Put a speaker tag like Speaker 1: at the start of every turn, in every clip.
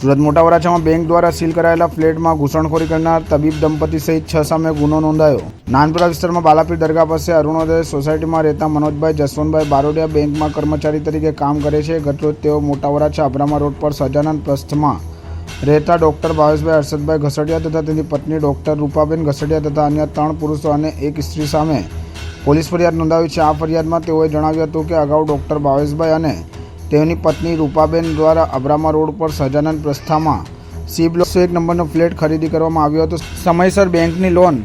Speaker 1: સુરત મોટા વરાછામાં બેંક દ્વારા સીલ કરાયેલા ફ્લેટમાં ઘૂસણખોરી કરનાર તબીબ દંપતી સહિત છ સામે ગુનો નોંધાયો. નાનપુરા વિસ્તારમાં બાલાપીર દરગાહ પાસે અરુણોદય સોસાયટીમાં રહેતા મનોજભાઈ જસવંતભાઈ બારોડિયા બેંકમાં કર્મચારી તરીકે કામ કરે છે. ગતરોજ તેઓ મોટા વરાછા અબ્રામા રોડ પર સજાનંદ પ્રસ્થમાં રહેતા ડૉક્ટર ભાવેશભાઈ હર્ષદભાઈ ઘસડિયા તથા તેની પત્ની ડોક્ટર રૂપાબેન ઘસડિયા તથા અન્ય ત્રણ પુરુષો અને એક સ્ત્રી સામે પોલીસ ફરિયાદ નોંધાવી છે. આ ફરિયાદમાં તેઓએ જણાવ્યું હતું કે અગાઉ ડૉક્ટર ભાવેશભાઈ અને તેઓની પત્ની રૂપાબેન દ્વારા અબ્રામા રોડ પર સજાનંદ પ્રસ્થામાં સી બ્લોક એક નંબરનો ફ્લેટ ખરીદી કરવામાં આવ્યો હતો. સમયસર બેંકની લોન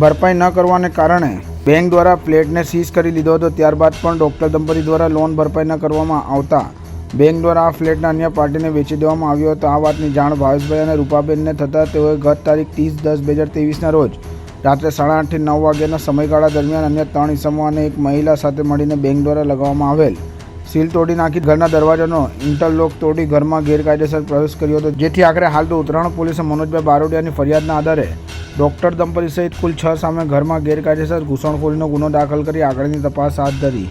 Speaker 1: ભરપાઈ ન કરવાને કારણે બેંક દ્વારા ફ્લેટને સીઝ કરી લીધો હતો. ત્યારબાદ પણ ડોક્ટર દંપતી દ્વારા લોન ભરપાઈ ન કરવામાં આવતા બેંક દ્વારા આ ફ્લેટને અન્ય પાર્ટીને વેચી દેવામાં આવ્યો હતો. આ વાતની જાણ ભાવેશભાઈ અને રૂપાબેનને થતાં તેઓએ ગત તારીખ ત્રીસ દસ બે હજાર તેવીસના રોજ રાત્રે સાડા આઠથી નવ વાગ્યાના સમયગાળા દરમિયાન અન્ય ત્રણ ઇસમો અને એક મહિલા સાથે મળીને બેંક દ્વારા લગાવવામાં આવેલ સીલ તોડી નાખી, ઘરના દરવાજાનો ઇન્ટરલોક તોડી ઘરમાં ગેરકાયદેસર પ્રવેશ કર્યો હતો. જેથી આખરે હાલ તો ઉત્તરાયણ પોલીસે મનોજભાઈ બારોડિયાની ફરિયાદના આધારે ડોક્ટર દંપતી સહિત કુલ છ સામે ઘરમાં ગેરકાયદેસર ઘૂસણખોરીનો ગુનો દાખલ કરી આગળની તપાસ હાથ ધરી.